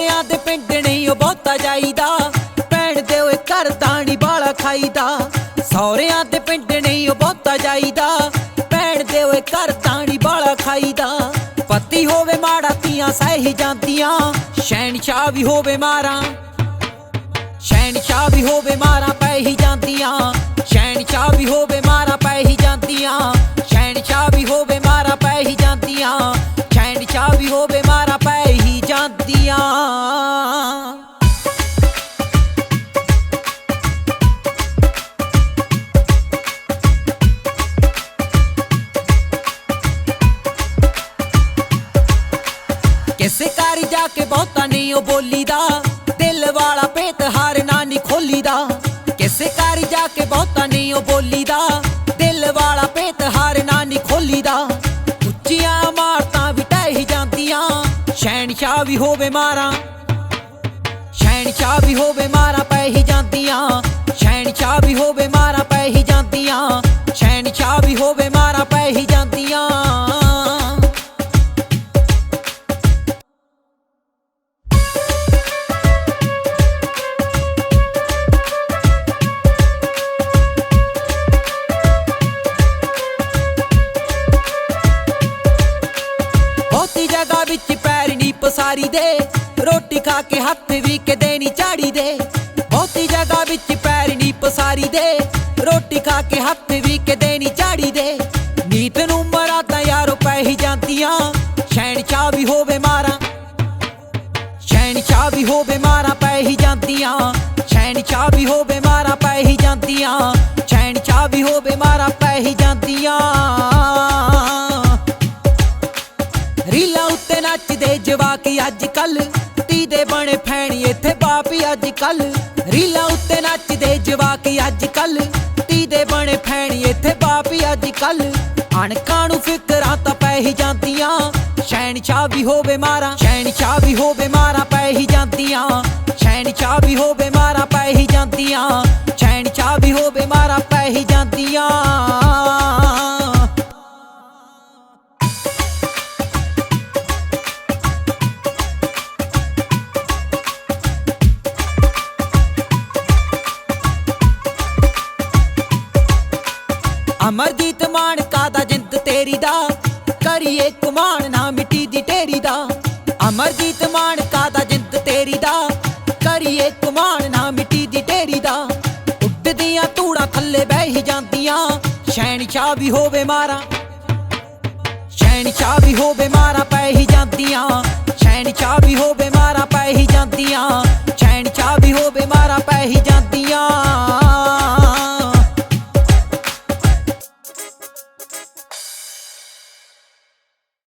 ਸਹੁਰਿਆਂ ਦੇ ਪਿੰਡ ਨਹੀਂ ਉਹ ਬਹੁਤਾ ਜਾਈਦਾ। ਭੈਣ ਦੇ ਓਏ ਘਰ ਦਾਣੀ ਬਾਲਾ ਖਾਈਦਾ। ਸੋਹਰਿਆਂ ਦੇ ਪਿੰਡ ਨਹੀਂ ਉਹ ਬਹੁਤਾ ਜਾਈਦਾ। ਭੈਣ ਦੇ ਓਏ ਘਰ ਦਾਣੀ ਬਾਲਾ ਖਾਈਦਾ। ਪਤੀ ਹੋਵੇ ਮਾੜਾ ਤੀਆਂ ਸਹੀ ਜਾਂਦੀਆਂ। ਸ਼ੈਨਸ਼ਾ ਵੀ ਹੋਵੇ ਮਾਰਾ। ਸ਼ੈਨਸ਼ਾ ਵੀ ਹੋਵੇ ਮਾਰਾਂ, ਪੈ ਹੀ ਇਸੇ ਕਰ ਜਾ ਕੇ ਬਹੁਤਾ ਨਹੀਂ ਉਹ ਬੋਲੀ ਦਾ ਦਿਲ ਵਾਲਾ ਪੇਤ ਹਾਰ ਨਾਨੀ ਨਹੀਂ ਖੋਲੀ ਦਾ ਕਿਸੇ ਕਰ ਜਾ ਕੇ ਬਹੁਤਾ ਨਹੀਂ ਉਹ ਬੋਲੀ ਦਿਲ ਵਾਲਾ ਪੇਤ ਹਾਰ ਨਾ ਨਹੀਂ ਖੋਲੀ ਦਾ ਉੱਚੀਆਂ ਮਾਰਤਾਂ ਵਿਟਾਈ ਜਾਂਦੀਆਂ। ਸ਼ੈਣਸ਼ਾ ਵੀ ਹੋਵੇ ਮਾਰਾਂ। ਸ਼ੈਣਸ਼ਾ ਵੀ ਹੋਵੇ ਮਾਰਾਂ, ਪੈ ਹੀ ਜਾਂਦੀਆਂ। ਸਰਕਾਰੀ ਦੇ। ਰੋਟੀ ਖਾ ਕੇ ਹੱਥ ਵੀ ਕਦੇ ਨਹੀਂ ਝਾੜੀ ਦੇ। ਬਹੁਤੀ ਜਗ੍ਹਾ ਵਿੱਚ ਪੈਰ ਨਹੀਂ ਪਸਾਰੀ ਦੇ। ਰੋਟੀ ਖਾ ਕੇ ਹੱਥ ਵੀ ਕਦੇ ਨਹੀਂ ਝਾੜੀ ਦੇ। ਨੀਤ ਨੂੰ ਮਰਾ ਤਾਂ ਯਾਰੋ ਪੈ ਹੀ ਜਾਂਦੀਆਂ। ਸ਼ੈਣ ਚਾ ਵੀ ਹੋਵੇ ਮਾਰਾ। ਸ਼ੈਣ ਚਾ ਵੀ ਹੋਵੇ ਮਾਰਾ, ਪੈ ਹੀ ਜਾਂਦੀਆਂ। ਸ਼ੈਣ ਚਾ ਵੀ ਹੋਵੇ ਮਾਰਾ, ਪੈ ਹੀ ਜਾਂਦੀਆਂ। ਸ਼ੈਣ ਚਾ ਵੀ ਹੋਵੇ ਮਾਰਾ, ਪੈ ਹੀ ਜਾਂਦੀਆਂ। ਨੱਚਦੇ ਜਵਾਕ ਅੱਜ ਕੱਲ ਟੀ ਦੇ ਬਣੇ ਫੈਣ ਇੱਥੇ ਬਾਪ ਅੱਜ ਕੱਲ ਰੀਲਾ ਉੱਤੇ ਨੱਚਦੇ ਜਵਾਕ ਅੱਜ ਕੱਲ ਟੀ ਦੇ ਬਣੇ ਫੈਣ ਇੱਥੇ ਬਾਪ ਅੱਜ ਕੱਲ ਅਣਕਾਂ ਨੂੰ ਫਿਕਰਾਂ ਤਾਂ ਪੈ ਹੀ ਜਾਂਦੀਆਂ। ਸ਼ੈਣ ਛਾ ਵੀ ਹੋਵੇ ਮਾਰਾ, ਸ਼ੈਣ ਛਾ ਵੀ ਹੋਵੇ ਮਾਰਾ ਪੈ ਹੀ ਜਾਂਦੀਆਂ। ਸ਼ੈਣ ਛਾ ਵੀ ਹੋਵੇ ਮਾਰਾ ਪੈ ਹੀ ਜਾਂਦੀਆਂ। ਸ਼ੈਣ ਛਾ ਵੀ ਹੋਵੇ ਮਾਰਾ ਪੈ ਹੀ ਅਮਰਜੀਤ ਮਾਨਕਾ ਦਾ ਜਿੰਦ ਤੇਰੀ ਦਾ? ਕਰੀਏ ਕੁਮਾਨ ਨਾ ਮਿੱਟੀ ਦੀ ਤੇਰੀ ਦਾ। ਅਮਰਜੀਤ ਮਾਨਕਾ ਦਾ ਜਿੰਦ ਤੇਰੀ ਦਾ? ਕਰੀਏ ਕੁਮਾਨ ਨਾ ਮਿੱਟੀ ਦੀ ਤੇਰੀ ਦਾ। ਉੱਡਦੀਆਂ ਧੂੜਾਂ ਥੱਲੇ ਬਹਿ ਹੀ ਜਾਂਦੀਆਂ। ਸ਼ੈਣਸ਼ਾ ਵੀ ਹੋਵੇ ਮਾਰਾ। ਸ਼ੈਣਸ਼ਾ ਵੀ ਹੋਵੇ ਮਾਰਾ ਪੈ ਹੀ ਜਾਂਦੀਆਂ। ਸ਼ੈਣਸ਼ਾ ਵੀ ਹੋਵੇ ਮਾਰਾ ਪੈ ਹੀ ਜਾਂਦੀਆਂ। ਸ਼ੈਣਸ਼ਾ ਵੀ ਹੋਵੇ ਮਾਰਾ ਪੈ ਹੀ